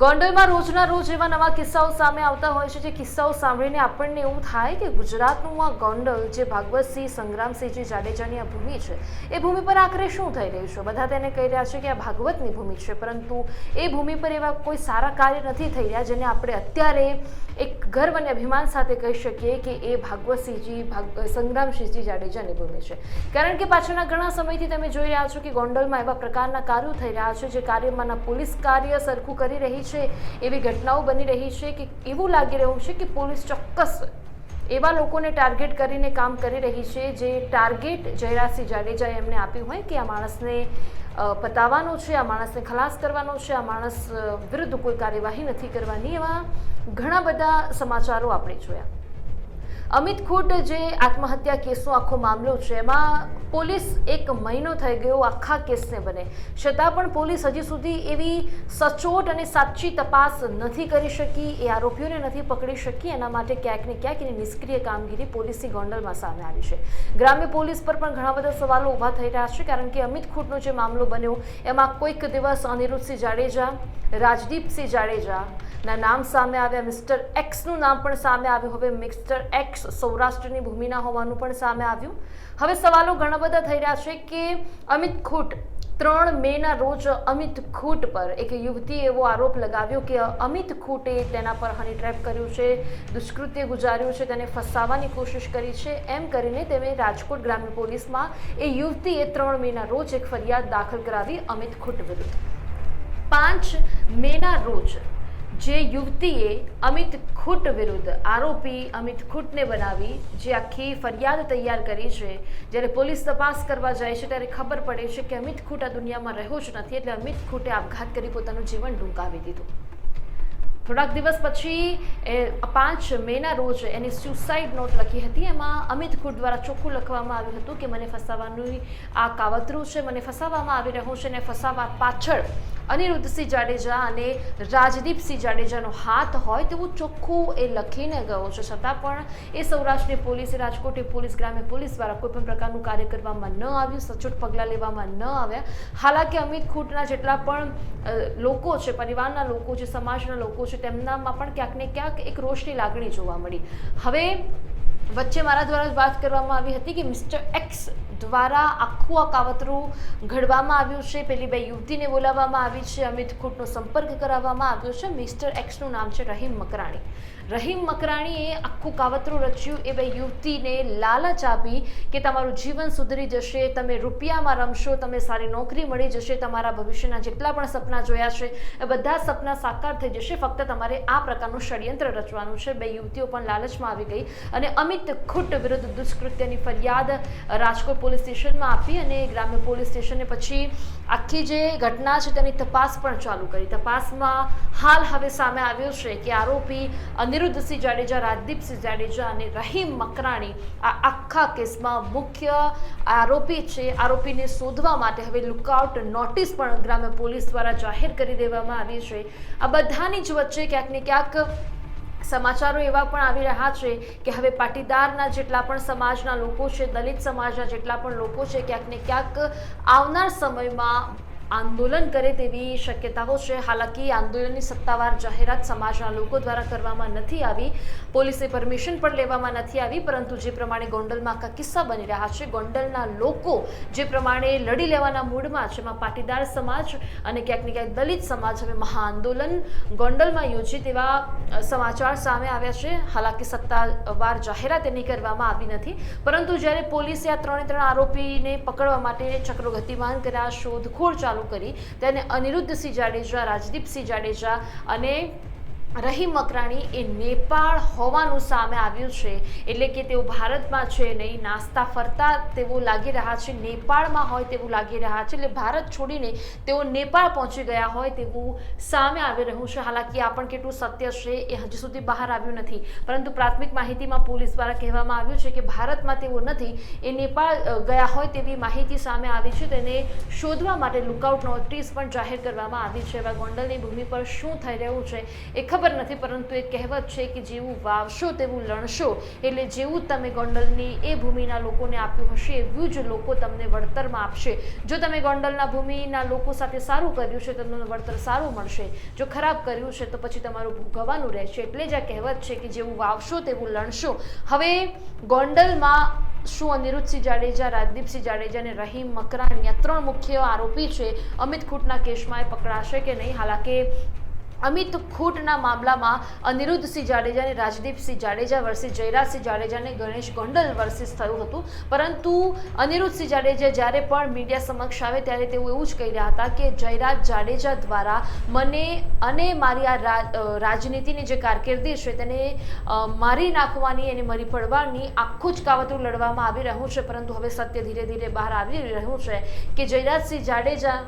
ગોંડલમાં રોજના રોજ એવા નવા કિસ્સાઓ સામે આવતા હોય છે જે કિસ્સાઓ સાંભળીને આપણને એવું થાય કે ગુજરાતનું આ ગોંડલ જે ભાગવતસિંહ સંગ્રામસિંહજી જાડેજાની આ ભૂમિ છે, એ ભૂમિ પર આખરે શું થઈ રહ્યું છે? બધા તેને કહી રહ્યા છે કે આ ભાગવતની ભૂમિ છે, પરંતુ એ ભૂમિ પર એવા કોઈ સારા કાર્ય નથી થઈ રહ્યા જેને આપણે અત્યારે એક ગર્વ અને અભિમાન સાથે કહી શકીએ કે એ ભાગવતસિંહજી, ભાગ સંગ્રામસિંહજી જાડેજાની ભૂમિ છે. કારણ કે પાછળના ઘણા સમયથી તમે જોઈ રહ્યા છો કે ગોંડલમાં એવા પ્રકારના કાર્યો થઈ રહ્યા છે જે કાર્યમાંના પોલીસ કાર્ય સરખું કરી રહી છે, એવી ઘટનાઓ બની રહી છે કે એવું લાગી રહ્યું છે કે પોલીસ ચોક્કસ એવા લોકોને ટાર્ગેટ કરીને કામ કરી રહી છે જે ટાર્ગેટ જયરાજસિંહ જાડેજાએ એમને આપ્યું હોય કે આ માણસને પતાવવાનો છે, આ માણસને ખલાસ કરવાનો છે, આ માણસ વિરુદ્ધ કોઈ કાર્યવાહી નથી કરવાની એવા ઘણા બધા સમાચારો આપણે જોયા. અમિત ખૂટ જે આત્મહત્યા કેસનો આખો મામલો છે, એમાં પોલીસ એક મહિનો થઈ ગયો આખા કેસને બને. છતાં પણ પોલીસ હજી સુધી એવી સચોટ અને સાચી તપાસ નથી કરી શકી, એ આરોપીઓને નથી પકડી શકી, એના માટે ક્યાંક ને ક્યાંક એની નિષ્ક્રિય કામગીરી પોલીસની ગોંડલમાં સામે આવી છે. ગ્રામ્ય પોલીસ પર પણ ઘણા બધા સવાલો ઊભા થઈ રહ્યા છે, કારણ કે અમિત ખૂટનો જે મામલો બન્યો, એમાં કોઈક દિવસ અનિરુદ્ધસિંહ જાડેજા, રાજદીપસિંહ જાડેજા ના નામ સામે આવ્યા, મિસ્ટર એક્સનું નામ પણ સામે આવ્યું. હવે મિસ્ટર એક્સ સૌરાષ્ટ્રની ભૂમિના હોવાનું પણ સામે આવ્યું. હવે સવાલો ઘણા બધા થઈ રહ્યા છે કે અમિત ખૂટ ત્રણ મેના રોજ અમિત ખૂટ પર એક યુવતીએ એવો આરોપ લગાવ્યો કે અમિત ખૂટે તેના પર હની ટ્રેપ કર્યું છે, દુષ્કૃત્ય ગુજાર્યું છે, તેને ફસાવવાની કોશિશ કરી છે. એમ કરીને તેમણે રાજકોટ ગ્રામ્ય પોલીસમાં એ યુવતીએ ત્રણ મેના રોજ એક ફરિયાદ દાખલ કરાવી અમિત ખૂટ વિરુદ્ધ. પાંચ મેના રોજ જે યુવતીએ અમિત ખૂટ વિરુદ્ધ આરોપી અમિત ખૂટને બનાવી, જે આખી ફરિયાદ તૈયાર કરી છે, જ્યારે પોલીસ તપાસ કરવા જાય છે, ત્યારે ખબર પડે છે કે અમિત ખૂટ આ દુનિયામાં રહ્યો જ નથી, એટલે અમિત ખૂટે આપઘાત કરી પોતાનું જીવન ટૂંકાવી દીધું. થોડાક દિવસ પછી, એ પાંચ મેના રોજ એની સુસાઇડ નોટ લખી હતી. એમાં અમિત ખૂટ દ્વારા ચોખ્ખું લખવામાં આવ્યું હતું કે, મને ફસાવવાનું આ કાવતરું છે, મને ફસાવવામાં આવી રહ્યું છે અને ફસાવા પાછળ અનિરુદ્ધસિંહ જાડેજા અને રાજદીપસિંહ જાડેજાનો હાથ હોય તેવું ચોખ્ખું એ લખીને ગયો છે. છતાં પણ એ સૌરાષ્ટ્રની પોલીસે, રાજકોટની પોલીસ, ગ્રામ્ય પોલીસ દ્વારા કોઈપણ પ્રકારનું કાર્ય કરવામાં ન આવ્યું, સચોટ પગલાં લેવામાં ન આવ્યા. હાલાકી અમિત ખૂટના જેટલા પણ લોકો છે, પરિવારના લોકો છે, સમાજના લોકો છે, તેમનામાં પણ ક્યાંક ને ક્યાંક એક રોષની લાગણી જોવા મળી. હવે વચ્ચે મારા દ્વારા વાત કરવામાં આવી હતી કે મિસ્ટર એક્સ દ્વારા આખું આ કાવતરું ઘડવામાં આવ્યું છે. પેલી બે યુવતીને બોલાવવામાં આવી છે. અમિત ખૂટનો સંપર્ક કરાવવામાં આવ્યો છે. મિસ્ટર એક્સનું નામ છે રહીમ મકરાણી. રહીમ મકરાણીએ આખું કાવતરું રચ્યું. એ બે યુવતીને લાલચ આપી કે તમારું જીવન સુધરી જશે, તમે રૂપિયામાં રમશો તમે સારી નોકરી મળી જશે, તમારા ભવિષ્યના જેટલા પણ સપના જોયા છે, એ બધા સપના સાકાર થઈ જશે. ફક્ત તમારે આ પ્રકારનું ષડયંત્ર રચવાનું છે. બે યુવતીઓ પણ લાલચમાં આવી ગઈ અને અમિત ખૂટ વિરુદ્ધ દુષ્કૃત્યની ફરિયાદ રાજકોટ પોલીસ સ્ટેશનમાં આપી અને ગ્રામ્ય પોલીસ સ્ટેશને પછી આખી જે ઘટના છે તેની તપાસ પણ ચાલુ કરી. તપાસમાં હાલ હવે સામે આવ્યો છે કે આરોપી અનિરુદ્ધસિંહ જાડેજા, રાજદીપસિંહ જાડેજા અને રહીમ મકરાણી આ આખા કેસમાં મુખ્ય આરોપી છે. આરોપીને શોધવા માટે હવે લુકઆઉટ નોટિસ પણ ગ્રામ્ય પોલીસ દ્વારા જાહેર કરી દેવામાં આવી છે. આ બધાની જ વચ્ચે ક્યાંક ને ક્યાંક સમાચારો એવા પણ આવી રહ્યા છે કે હવે પાટીદારના જેટલા પણ સમાજના લોકો છે, દલિત સમાજના જેટલા પણ લોકો છે, ક્યાંક ને ક્યાંક આવનાર સમયમાં આંદોલન કરે તેવી શક્યતાઓ છે. હાલાકી આંદોલનની સત્તાવાર જાહેરાત સમાજના લોકો દ્વારા કરવામાં નથી આવી. પોલીસે પરમિશન પણ લેવામાં નથી આવી, પરંતુ જે પ્રમાણે ગોંડલમાં આખા કિસ્સા બની રહ્યા છે, ગોંડલના લોકો જે પ્રમાણે લડી લેવાના મૂડમાં છે, એમાં પાટીદાર સમાજ અને ક્યાંક ને ક્યાંક દલિત સમાજ હવે મહાઆંદોલન ગોંડલમાં યોજી તેવા સમાચાર સામે આવ્યા છે. હાલાકી સત્તાવાર જાહેરાત એની કરવામાં આવી નથી. પરંતુ જ્યારે પોલીસે આ ત્રણે ત્રણ આરોપીને પકડવા માટે ચક્રો ગતિમાન કર્યા, શોધખોળ ચાલુ કરી. તેને અનિરુદ્ધસિંહ જાડેજા રાજદીપસિંહ જાડેજા અને રહીમ મકરાણી એ નેપાળ હોવાનું સામે આવ્યું છે. એટલે કે તેઓ ભારતમાં છે નહીં, નાસ્તા ફરતા તેવું લાગી રહ્યા છે, નેપાળમાં હોય તેવું લાગી રહ્યા છે. એટલે ભારત છોડીને તેઓ નેપાળ પહોંચી ગયા હોય તેવું સામે આવી રહ્યું છે. હાલાકી આ પણ કેટલું સત્ય છે એ હજી સુધી બહાર આવ્યું નથી. પરંતુ પ્રાથમિક માહિતીમાં પોલીસ દ્વારા કહેવામાં આવ્યું છે કે ભારતમાં તેઓ નથી, એ નેપાળ ગયા હોય તેવી માહિતી સામે આવી છે. તેને શોધવા માટે લુકઆઉટ નોટિસ પણ જાહેર કરવામાં આવી છે. એવા ગોંડલની ભૂમિ પર શું થઈ રહ્યું છે એ ખબર ખબર નથી, પરંતુ એ કહેવત છે કે જેવું વાવશો તેવું લણશો. એટલે જેવું તમે ગોંડલની એ ભૂમિના લોકોને આપ્યું હશે, એવું જ લોકો તમને વળતરમાં આપશે. જો તમે ગોંડલના ભૂમિના લોકો સાથે સારું કર્યું છે તમને વળતર સારું મળશે. જો ખરાબ કર્યું છે, તો પછી તમારું ભોગવવાનું રહેશે. એટલે જ આ કહેવત છે કે જેવું વાવશો તેવું લણશો. હવે ગોંડલમાં શું અનિરુદ્ધસિંહ જાડેજા રાજદીપસિંહ જાડેજા અને રહીમ મકરાણી આ ત્રણ મુખ્ય આરોપી છે, અમિત ખૂટના કેસમાં એ પકડાશે કે નહીં? હાલાકે અમિત ખૂટના મામલામાં અનિરુદ્ધસિંહ જાડેજા અને રાજદીપસિંહ જાડેજા વર્સિસ જયરાજસિંહ જાડેજા અને ગણેશ ગોંડલ વર્સિસ થયું હતું. પરંતુ અનિરુદ્ધસિંહ જાડેજા જ્યારે પણ મીડિયા સમક્ષ આવે ત્યારે તેઓ એવું જ કહી રહ્યા હતા કે જયરાજ જાડેજા દ્વારા મને અને મારી આ રાજનીતિની જે કારકિર્દી છે તેને મારી નાખવાની અને મારી પડવાની આખું જ કાવતરું લડવામાં આવી રહ્યું છે. પરંતુ હવે સત્ય ધીરે ધીરે બહાર આવી રહ્યું છે કે જયરાજસિંહ જાડેજા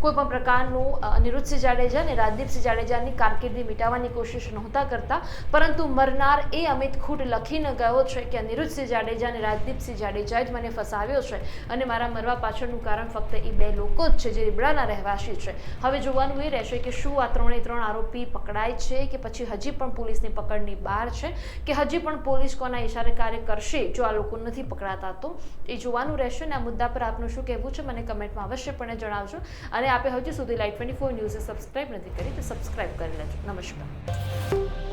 કોઈ પણ પ્રકારનું અનિરુદ્ધસિંહ જાડેજા અને રાજદીપસિંહ જાડેજાની કારકિર્દી મિટાવવાની કોશિશ નહોતા કરતા, પરંતુ મરનાર એ અમિત ખૂટ લખીને ગયો છે કે અનિરુદ્ધસિંહ જાડેજા અને રાજદીપસિંહ જાડેજાએ જ મને ફસાવ્યો છે અને મારા મરવા પાછળનું કારણ ફક્ત એ બે લોકો જ છે જે રીબડાના રહેવાસી છે. હવે જોવાનું એ રહેશે કે શું આ ત્રણે ત્રણ આરોપી પકડાય છે કે પછી હજી પણ પોલીસની પકડની બહાર છે કે હજી પણ પોલીસ કોના ઇશારે કાર્ય કરશે જો આ લોકો નથી પકડાતા તો? એ જોવાનું રહેશે અને આ મુદ્દા પર આપનું શું કહેવું છે મને કમેન્ટમાં અવશ્યપણે જણાવજો. અને આપે હજી સુધી લાઈટ ટ્વેન્ટી ફોર ન્યૂઝે સબસ્ક્રાઈબ નથી કરી, તો સબસ્ક્રાઈબ કરી લેજો. નમસ્કાર.